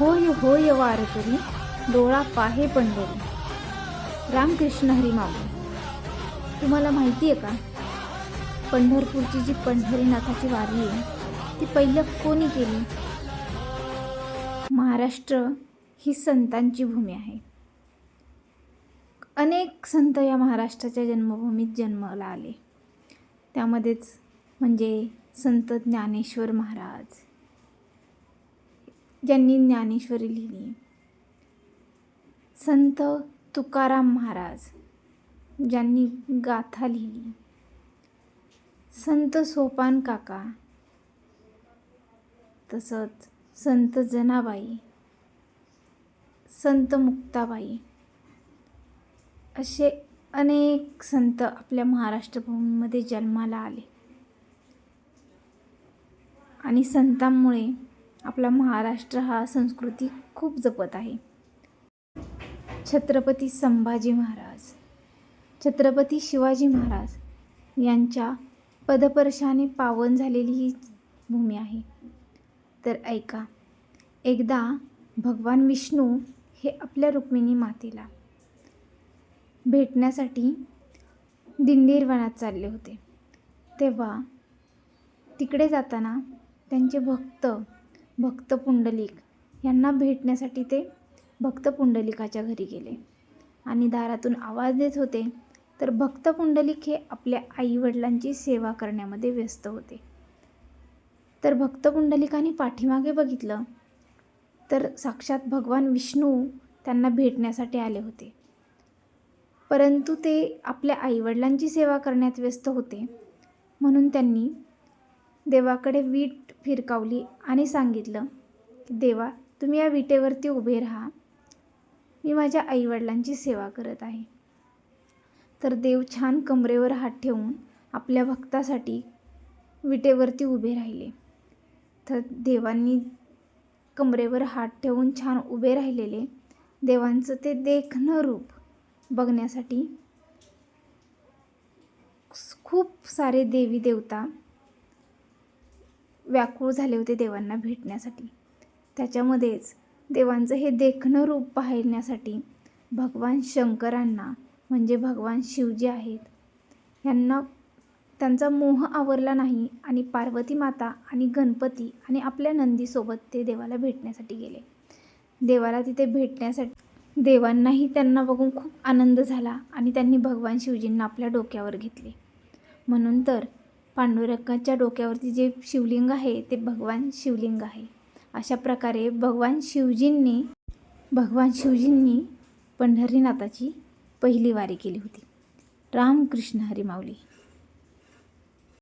होय होय वारकरी डोळा पाहे पंढरी. रामकृष्ण हरी माऊली तुम्हाला माहिती आहे का? पंढरपूरची जी पंढरीनाथाची वारी आहे ती पहिलं कोणी केली? महाराष्ट्र ही संतांची भूमी आहे. अनेक संत या महाराष्ट्राच्या जन्मभूमीत जन्माला आले. त्यामध्येच म्हणजे संत ज्ञानेश्वर महाराज ज्यांनी ज्ञानेश्वरी लिहिली. संत तुकाराम महाराज ज्यांनी गाथा लिहिली. संत सोपान काका तसंच संत जनाबाई संत मुक्ताबाई असे अनेक संत आपल्या महाराष्ट्रभूमीमध्ये जन्माला आले. आणि संतांमुळे आपला महाराष्ट्र हा संस्कृती खूप जपत आहे. छत्रपती संभाजी महाराज छत्रपती शिवाजी महाराज यांच्या पदपर्शाने पावन झालेली ही भूमी आहे. तर ऐका एकदा भगवान विष्णू हे आपल्या रुक्मिणी मातेला भेटण्यासाठी दिंडीर वनात चालले होते. तेव्हा तिकडे जाताना त्यांचे भक्त भक्त पुंडलिक यांना भेटण्यासाठी ते भक्त पुंडलिकाच्या घरी गेले. आणि दारातून आवाज देत होते तर भक्त पुंडलिक हे आपल्या आईवडिलांची सेवा करण्यामध्ये व्यस्त होते. तर भक्त पुंडलिकाने पाठीमागे बघितलं तर साक्षात भगवान विष्णू त्यांना भेटण्यासाठी आले होते. परंतु ते आपल्या आईवडिलांची सेवा करण्यात व्यस्त होते म्हणून त्यांनी देवाकडे वीट फिरकावली आणि सांगितलं की देवा तुम्ही या विटेवरती उभे राहा. मी माझ्या आईवडिलांची सेवा करत आहे. तर देव छान कमरेवर हात ठेवून आपल्या भक्तासाठी विटेवरती उभे राहिले. तर देवांनी कमरेवर हात ठेवून छान उभे राहिलेले देवांचं ते देखणं रूप बघण्यासाठी खूप सारे देवी देवता व्याकुळ झाले होते देवांना भेटण्यासाठी. त्याच्यामध्येच देवांचं हे देखणं रूप पाहण्यासाठी भगवान शंकरांना म्हणजे भगवान शिवजी आहेत. यांना त्यांचा मोह आवरला नाही आणि पार्वती माता आणि गणपती आणि आपल्या नंदीसोबत ते देवाला भेटण्यासाठी गेले. देवाला तिथे भेटण्यासाठी देवांनाही त्यांना बघून खूप आनंद झाला आणि त्यांनी भगवान शिवजींना आपल्या डोक्यावर घेतले. म्हणून तर पांडुरंगाच्या डोक्यावरती जे शिवलिंग आहे ते भगवान शिवलिंग आहे. अशा प्रकारे भगवान शिवजींनी भगवान शिवजींनी पंढरीनाथाची पहिली वारी केली होती. रामकृष्ण हरी माऊली.